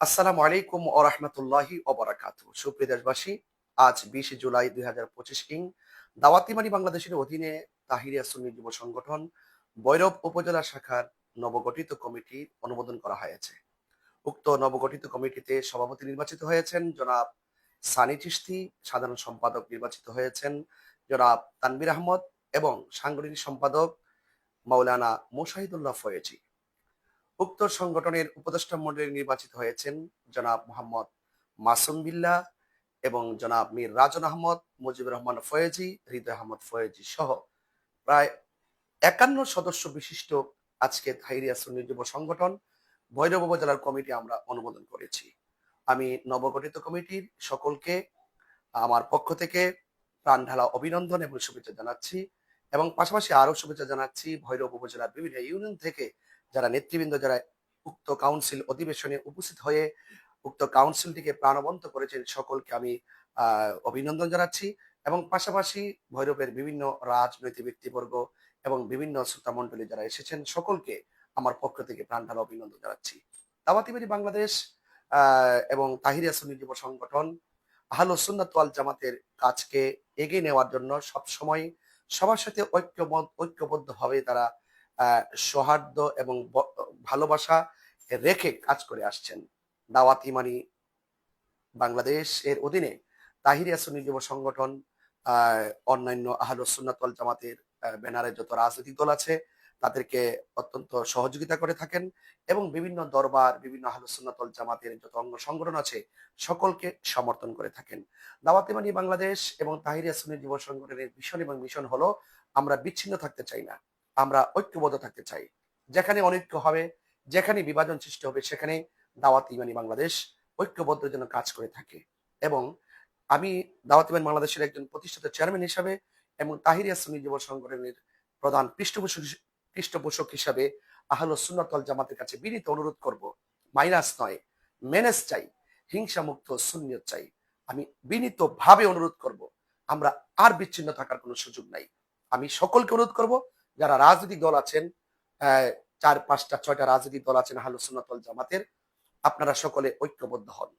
আসসালামু আলাইকুম ও রহমতুল্লাহি ওবরাকাতু সুপ্রিয় দেশবাসী, আজ বিশে জুলাই দুই হাজার পঁচিশ ইং দাওয়াতিমানি বাংলাদেশের অধীনে তাহিরিয়া সুন্নি যুব সংগঠন বৈরব উপজেলা শাখার নবগঠিত কমিটি অনুমোদন করা হয়েছে। উক্ত নবগঠিত কমিটিতে সভাপতি নির্বাচিত হয়েছেন জনাব সানি চিস্তি সাধারণ সম্পাদক নির্বাচিত হয়েছেন জনাব তানবির আহমদ এবং সাংগঠনিক সম্পাদক মাওলানা মুশাহিদুল্লাহ ফয়েজি। উক্ত সংগঠনের উপদেষ্টা মন্ডলী নির্বাচিত হয়েছেন জনাব মোহাম্মদ মাসুম বিল্লাহ এবং জনাব মীর রাজন আহমদ, মুজিবুর রহমান ফয়েজি, হৃদয় আহমদ ফয়েজি সহ প্রায় একান্ন সদস্য বিশিষ্ট আজকে থাইরিয়া সুন্নি যুব সংগঠন ভৈরব উপজেলার কমিটি আমরা অনুমোদন করেছি। আমি নবগঠিত কমিটির সকলকে, আমার পক্ষ থেকে প্রাণ ঢালা অভিনন্দন এবং শুভেচ্ছা জানাচ্ছি এবং পাশাপাশি আরও শুভেচ্ছা জানাচ্ছি ভৈরব উপজেলার বিভিন্ন ইউনিয়ন থেকে যারা নেতৃবৃন্দ, যারা উক্ত কাউন্সিল অধিবেশনে উপস্থিত হয়ে উক্ত কাউন্সিলটিকে প্রাণবন্ত করেছেন, সকলকে আমি অভিনন্দন জানাচ্ছি। এবং পাশাপাশি ভৈরবের বিভিন্ন রাজনৈতিক ব্যক্তিবর্গ এবং বিভিন্ন শ্রোতা মন্ডলী যারা এসেছেন, সকলকে আমার পক্ষ থেকে প্রাণঢালা অভিনন্দন জানাচ্ছি। দাওয়াতিবাড়ি বাংলাদেশ এবং তাহিরিয়া সুন্নি যুব সংগঠন আহলো সুন্নাত ওয়াল জামাতের কাজকে এগিয়ে নেওয়ার জন্য সবসময় সবার সাথে ঐক্যবদ্ধ, ঐক্যবদ্ধভাবে তারা সৌহার্দ্য এবং ভালোবাসা রেখে কাজ করে আসছেন দাওয়াত ইমানি বাংলাদেশ এর অধীনে। তাহিরিয়া সুন্নি যুব সংগঠন অন্যান্য আহল সুন্নাতল জামাতের ব্যানারে যত রাজনৈতিক দল আছে, তাদেরকে অত্যন্ত সহযোগিতা করে থাকেন এবং বিভিন্ন দরবার, বিভিন্ন আহল সুন্নাতল জামাতের যত অঙ্গ সংগঠন আছে, সকলকে সমর্থন করে থাকেন। দাওয়াত ইমানি বাংলাদেশ এবং তাহিরিয়া সুন্নি যুব সংগঠনের মিশন এবং মিশন হলো, আমরা বিচ্ছিন্ন থাকতে চাই না। আমরা ঐক্যবদ্ধ থাকতে চাই। যেখানে অনৈক্য হবে, যেখানে বিভাজন সৃষ্টি হবে, সেখানে দাওয়াত ইমানি বাংলাদেশ ঐক্যবদ্ধ জন্য কাজ করে থাকে। এবং আমি দাওয়াত ইমানি বাংলাদেশের একজন প্রতিষ্ঠাতা চেয়ারম্যান হিসাবে এবং তাহিরিয়া সুন্নি যুব সংগঠনের প্রধান পৃষ্ঠপোষক পৃষ্ঠপোষক হিসাবে আহল সুন্নাতল জামাতের কাছে বিনীত অনুরোধ করব, মাইনাস নয় মেনেস চাই হিংসা মুক্ত সুন্নিয়ত চাই। আমি বিনীত ভাবে অনুরোধ করব, আমরা আর বিচ্ছিন্ন থাকার কোনো সুযোগ নাই। আমি সকলকে অনুরোধ করব যারা রাজনৈতিক দল আছেন চার, পাঁচটা, ছয়টা রাজনৈতিক দল আছেন আহলু সুন্নাতল জামাতের, আপনারা সকলে ঐক্যবদ্ধ হন।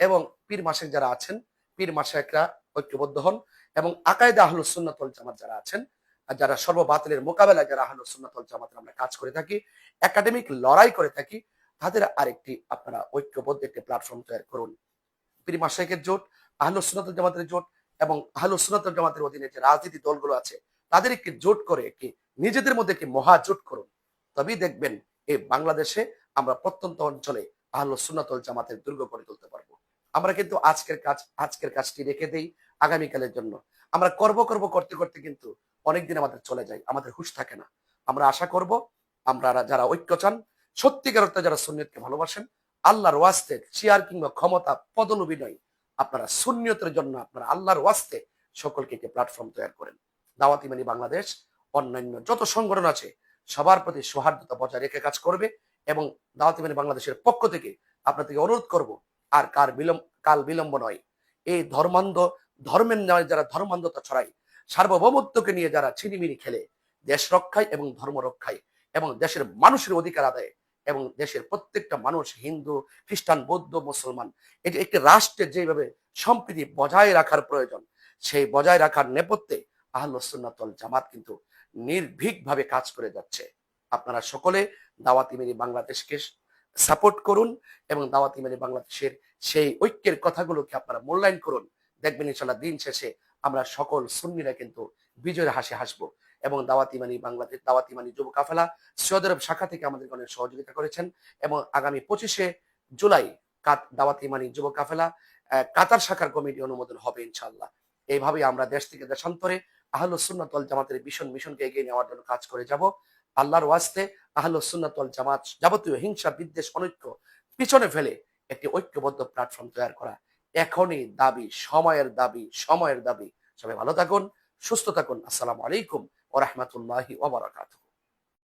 এবং পীর মাসেক যারা আছেন, পীর মাসেকরা ঐক্যবদ্ধ হন এবং আকায়দা আহলু সুন্নাতল জামাত যারা আছেন যারা সর্ববাতিলের মোকাবেলায় যারা আহলু সুন্নাতল জামাতের আমরা কাজ করে থাকি, একাডেমিক লড়াই করে থাকি, তাদের আরেকটি আপনারা ঐক্যবদ্ধ একটি প্ল্যাটফর্ম তৈরি করুন। পীর মাসেকের জোট, আহলু সুন্নাতল জামাতের জোট এবং আহলু সুন্নাতল জামাতের অধীনে যে রাজনীতি দলগুলো আছে, তাদের একটি জোট করে একটি নিজেদের মধ্যে একটি মহাজোট করুন। তবেই দেখবেন এই বাংলাদেশে আমরা প্রত্যন্ত অঞ্চলে আহলো সুন্নাতল জামাতের দুর্গ করে তুলতে পারব। আমরা কিন্তু আজকের কাজ, আজকের কাজটি রেখে দেই আগামীকালের জন্য। আমরা করব করব, করতে করতে কিন্তু অনেকদিন আমাদের চলে যায়, আমাদের হুশ থাকে না। আমরা আশা করব আমরা যারা ঐক্য চান, সত্যিকার অর্থে যারা সুন্নিয়তকে ভালোবাসেন, আল্লাহর ওয়াস্তে চেয়ার কিংবা ক্ষমতা পদলোভী নয় আপনারা সুন্নিয়তের জন্য আপনারা আল্লাহর ওয়াস্তে সকলকে একটি প্ল্যাটফর্ম তৈরি করেন। দাওয়াত ইমানি বাংলাদেশ। অন্যান্য যত সংগঠন আছে, সবার প্রতি সৌহার্দ্যতা বজায় রেখে কাজ করবে এবং দাওয়াত ইমানি বাংলাদেশের পক্ষ থেকে আপনাদেরকে অনুরোধ করব, আর কার বিলম্ব, কাল বিলম্ব নয়, এই ধর্মান্ধ, ধর্মের নামে যারা ধর্মান্ধতা ছড়ায়, সার্বভৌমত্বকে নিয়ে যারা ছিনিমিনি খেলে, দেশ রক্ষায় এবং ধর্ম রক্ষায় এবং দেশের মানুষের অধিকার আদায় এবং দেশের প্রত্যেকটা মানুষ, হিন্দু, খ্রিস্টান, বৌদ্ধ, মুসলমান এটি একটি রাষ্ট্রের যেভাবে সম্প্রীতি বজায় রাখার প্রয়োজন, সেই বজায় রাখার নেপথ্যে আহ্ল সুন্নাতল জামাত কিন্তু নির্ভীকভাবে কাজ করে যাচ্ছে। আপনারা সকলে দাওয়াত ইমেরি বাংলাদেশকে সাপোর্ট করুন এবং দাওয়াত ইমেরি বাংলাদেশের সেই ঐক্যের কথাগুলোকে আপনারা মূল্যায়ন করুন। দেখবেন ইনশাল্লাহ দিন শেষে আমরা সকল সুন্নিরা কিন্তু বিজয়ের হাসি হাসবো এবং দাওয়াত ইমানি বাংলাদেশ, দাওয়াত ইমানি যুব কাফেলা সৌদি আরব শাখা থেকে আমাদের অনেক সহযোগিতা করেছেন এবং আগামী পঁচিশে জুলাই দাওয়াত ইমানি যুব কাফেলা কাতার শাখার কমিটি অনুমোদন হবে ইনশাল্লাহ এইভাবে আমরা দেশ থেকে দেশান্তরে আহলো সুন্নাতল জামাতের মিশন মিশনকে এগিয়ে নেওয়ার জন্য কাজ করে যাব। আল্লাহর ওয়াস্তে আহলুসুন্নাতল জামাত যাবতীয় হিংসা, বিদ্বেষ, অনৈক্য পিছনে ফেলে একটি ঐক্যবদ্ধ প্ল্যাটফর্ম তৈরি করা। এখনই দাবি, সময়ের দাবি সময়ের দাবি। সবাই ভালো থাকুন, সুস্থ থাকুন। আসসালামু আলাইকুম ও রহমতুল্লাহি ওবরাকাতুহ